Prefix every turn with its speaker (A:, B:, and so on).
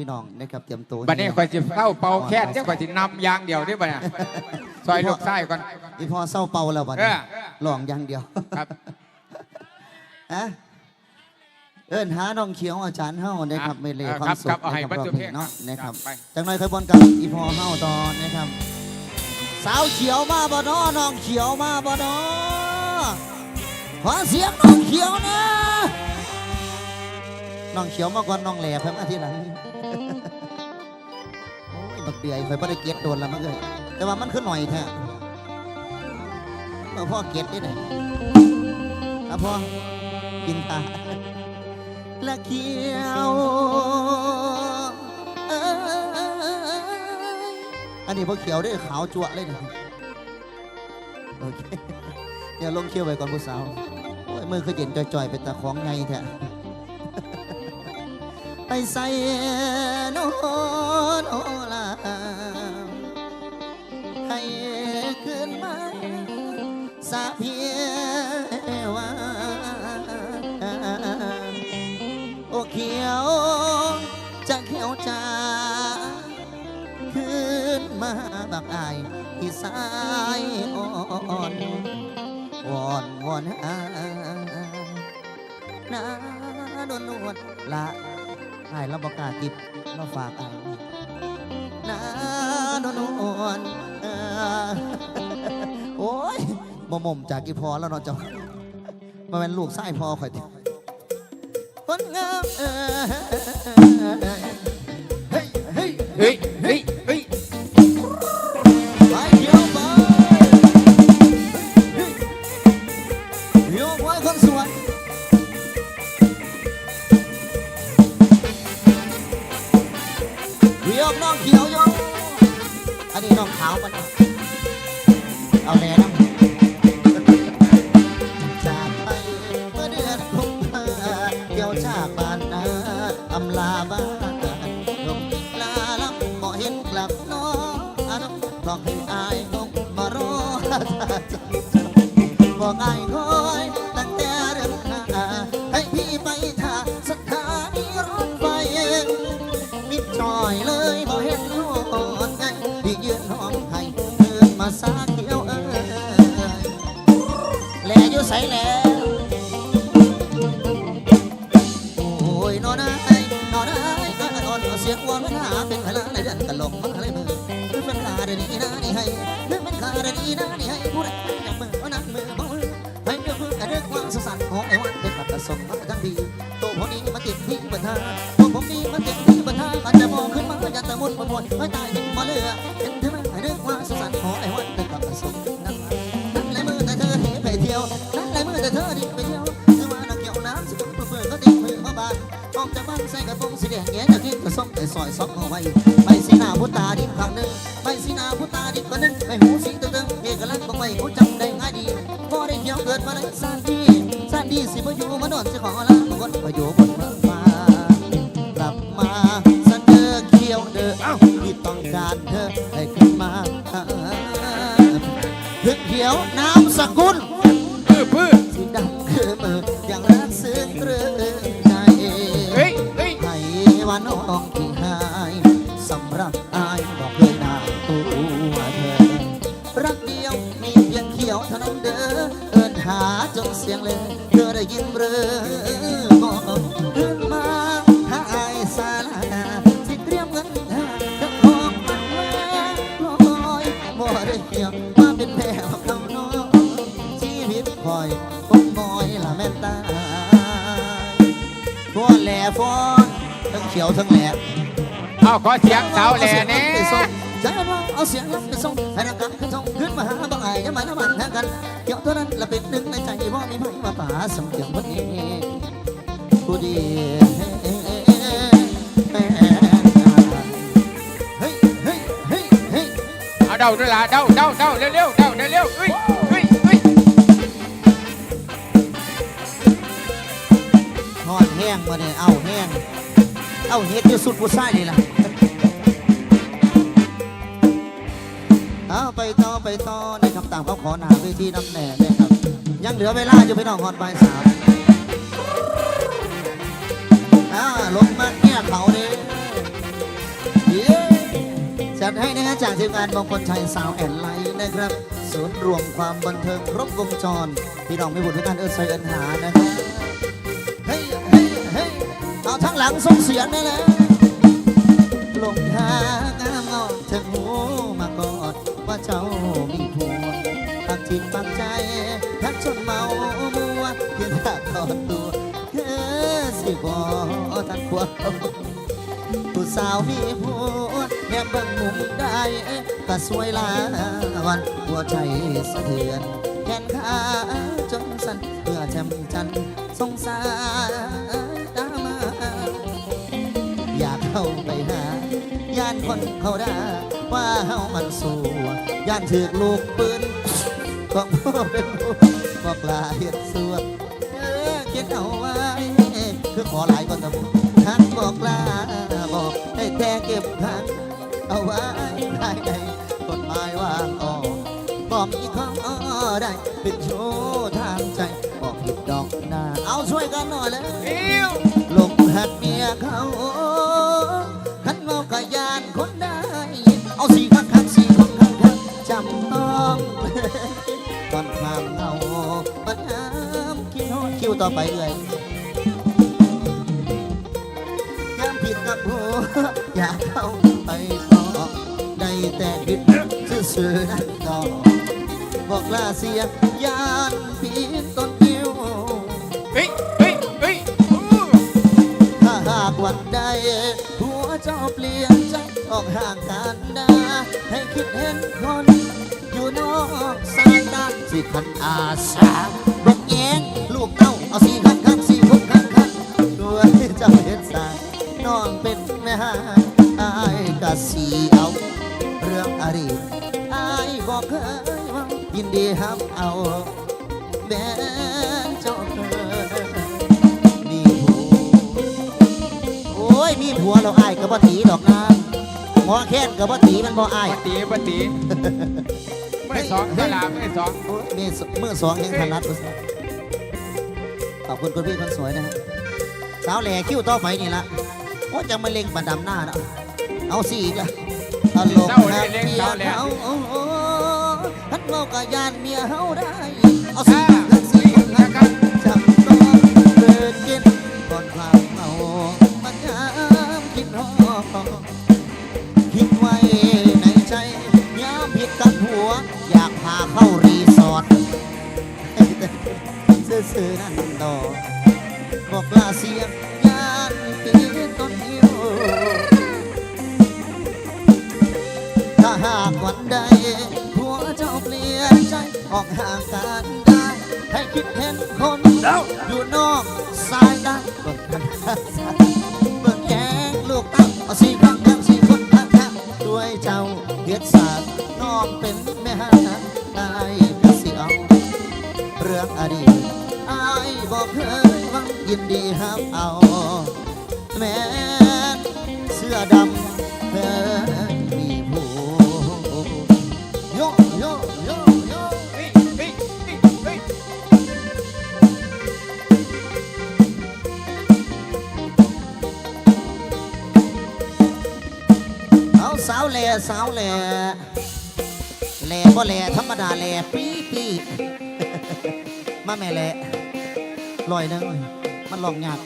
A: พี่น้องนะครับเตรียมตัว
B: บัดนี้ข่อยสิเข้าเป่าแค่เจ้าข่อยสินำอยางเดียวนี่บัดเนี่ยซอยลูกไส้ก่อน
A: อีพอเศร้าเป่าแล้วบัดนี้
B: เออ
A: ลองอย่างเดียว
B: ครับ
A: อะเอิ้นหาน้องเขียวอาจารย์เฮานะครับ
B: อะ
A: ไม่เลย
B: เออ
A: ความ
B: ครับ
A: สุ
B: ครั
A: ข
B: บเอาให้
A: นะครับ
B: บรรจุ
A: รอบ
B: เพล
A: นี้
B: ง
A: เนาะ
B: ครับ
A: นะครับ
B: ไป
A: จังหน่อยค่อยบอลกับอีพอเฮาตอนนะครับ สาวเขียวมาบ่น้อน้องเขียวมาบ่น้อขอเสียงน้องเขียวนะน้องเขียวมาก่อนน้องแหล่เพิ่มมาทีหลังโอ้ย บักเดือยคอยบ่ได้เก็ตโดนแล้วมันเลยแต่ว่ามันขึ้นหน่อยแท้เมื่อพ่อเก็ตได้ไหนครับพ่อกินตาและเขียวอันนี้พอเขียวได้ขาวจั่วเลยเนี่ยโอเคเดี๋ยวลงเขียวไว้ก่อนผู้สาวมือคือเย็นจ่อยๆเป็นตาของไงแท้ ไปใส่นโนลาให้ขึ้นมาสาเพียวาโอเขียวจะเขียวจาขึ้นมาบักอายที่สายอ่อนวอนวอนหานาโดนนวดละ อายเราประกล้าติดเราฝากอายนาโนนอ่อโอ้ยบ่ม่มจากกี่พอแล้วเนาะเจ้ามาเป็นลูกไส้พอข่อยติคนงามเฮ้ยเฮ้ย
B: เฮ้ยเฮ้ย ย
A: กน้องเขียวโยกอันนี้น้องขาวมันเอาแน่นะจากไปเมื่อเดือนกุมภาเกี่ยวจาบ้านนาอำลาบ้านลงลาลับบ่เห็นกลับน้องอันนั้นบอกให้อายคงมารอบอกอายคอย สแล้วโอ้ยนอนไอ้นอนไอ้ก็อ่อนเสียงวอนมันหาเป็นเวลาในเดือนตลกมาเลยมือคือเป็นลาเดนี้นะนี่ให้คือเป็นลาเดนี้นะนี่ให้ผู้ใดอยากมือนั้นมือบ่มือให้เรื่องมือกับเรื่องความสุขสันต์ของไอ้วันเป็นปัตตสมมาทั้งดีตัวผมนี้มาติดที่บรรทาตัวผมนี้มาติดที่บรรทามันจะมองขึ้นมาอย่าตะมุดมาบนไม่ตายยังมาเลือเป็นเท่านั้นเรื่องความสุขสันต์ของไอ้วัน สีแดงแง่จะกินกระส้มแต่ซอยซอกเอาไว้ไปสีหน้าพุตาดินข้งหนึ่งไปสีหน้าพุตาดินคนหนึ่งไปหูสีตึงๆเอกลักษณ์บอกไว้หูจำได้ง่ายดีพอได้เที่ยวเกิดมาในสานดีสานดีสิมาอยู่มาโดนสิขอลาบางคนมาอยู่บนเมืองฟ้ากลับมาสันเดอเขียวเด้อเอ้าที่ต้องการเธอให้ขึ้นมาถึงเขียวน้ำสกุล
B: พื้อพื้อ
A: สีดำคือมืออย่างรั ว่าน้องที่หายสำหรับอายบอกเคยนางตัวเธอ รักเดียวมีเพียงเขียวเท่านั้นเด้อเอินหาจนเสียงเลยเธอได้ยินเรือ ขียวทั้งแหล่
B: เอาขอเสียงสาวแหล่แน่
A: ใจว่าเอาเสียงรับไปส่งให้นักการขึ้นส่งขึ้นมาหาบังไอ้ยังมาน้ำมันแทงกันเกี่ยวเท่านั้นละเป็นหนึ่งในใจว่ามีไพ่มาป่าสมเกียงวันนี้ผู้ดีเฮ้ยเฮ้ยเฮ้ยเฮ้ย
B: เอาเดาด้วยล่ะเดาเดาเดาเร็วเร็วเดาเร็วๆเฮ้ยเฮ้ยเฮ้ย
A: ทอดแห้งมาเนี่ยเอาแห้ง เอาเฮ็ดอยู่สุดผู้ชายนี่ล่ะเอาไปต่อไปต่อในคำตามเขาขอหนาเวทีน้ำแหน่นะครับ ยังเหลือเวลาอยู่พี่น้องฮอนใบายสามอ่าลงมาเนี่ยเขาเนี่ยดให้นะฮะจากทีมงานมงคลชัยสาวแอนไลน์นะครับ ศูนย์รวมความบันเทิงครบวงจร พี่น้องไม่บุญด้วยกันเอิร์ธใสเอิญหานะครับังหลังส่งเสียงได้เลยลงทางงามงอนถึงหูมากอดว่าเจ้ามีผัวปักจิตปักใจทักจนเมามัวเพียงอยากถอนตัวเธอสิบอทันควรผู้สาวมีผัวแอบเบิ่งมุมได้ก็สวยลาวันหัวใจสะเทือนแขนขาจนสั่นเพื่อแจมจันทร์สงสาร คนเขาด่าว่าเฮามันสู้ย่านถือกลูกปืนของพ่อเป็นผู้บอกลาเฮ็ดสวดเออเขียนเอาไว้คือขอหลายก็ต้องทักบอกลาบอกให้แต่เก็บขังเอาไว้ภายในกฎหมายว่างออกบอกมีข้อได้เป็นโชว์ทางใจบอกผิดดอกหน้าเอาช่วยกันหน่อยเลย
B: อิ้ว
A: ลงหักเมียเขา ต่อไปเลยยามผิดกับหัวอยากเข้าไปต่อได้แต่คิดซื่อๆนั่นต่อบอกลาเสียยานปีนต้นคิว
B: เฮ้ยเฮ้ยเฮ้ยอู้
A: ถ้าหากวันใดหัวเจ้าเปลี่ยนใจออกห่างกันได้ให้คิดเห็นคนอยู่นอกสายตาสิคันอาสาเบิกแยงลูก เต้าเอาสีข้างข้างสีพกข้างข้างด้วยเจ้าเห็นสายน้องเป็นแม่หายอายกะสีเอา เรื่องอดีตอายบอกเคยว่ายินดีห้ามเอาแม้เจ้าเคยมีผัวโอ้ยมีผัวเราอายกับบ่ตีดอกนะหมอแค้นกับบ่ตีมันบ่อาย
B: ปฏิปฏิไม่ได้สองเวลาไม่ได้สอง
A: โอ้ยนี่มือสองยังถนัดบ่ซะ ขอบคุณคุณพี่คนสวยนะฮะสาวแหล่คิ้วต่อไปนี่ละว่าจะมาเล็งบันดำหน้าเนาะเอาสิอีกละตลกนะเมียเขาโอ้โหทันเมากะยานเมียเฮาได้ ยงยานปีต้นนิ้วถ้าหากวันใดหัวเจ้าเปลี่ยนใจออกห่างกันได้ ให้คิดเห็นคนอยู่นอกสายตาเบิ่งกันเบิ่งแกงลูกเตั้งเอาสีข้างข้างสีคนข้างข้งด้วยเจ้าเฮ็ดสาดน้องเป็นแม่หาอายก็สิเอาเรื่องอดีตอายบอกเคย ยินดีห้ามเอา แม้เสื้อดำเคยมีผู้โยโยโยโย
B: เฮ้ยเฮ้ยเฮ้ยเฮ้ย
A: เอาสาวแหล่สาวแหล่แหล่บ่แหล่ธรรมดาแหล่ปีปีมาแม่แหล่ลอยนึง มันลองยาก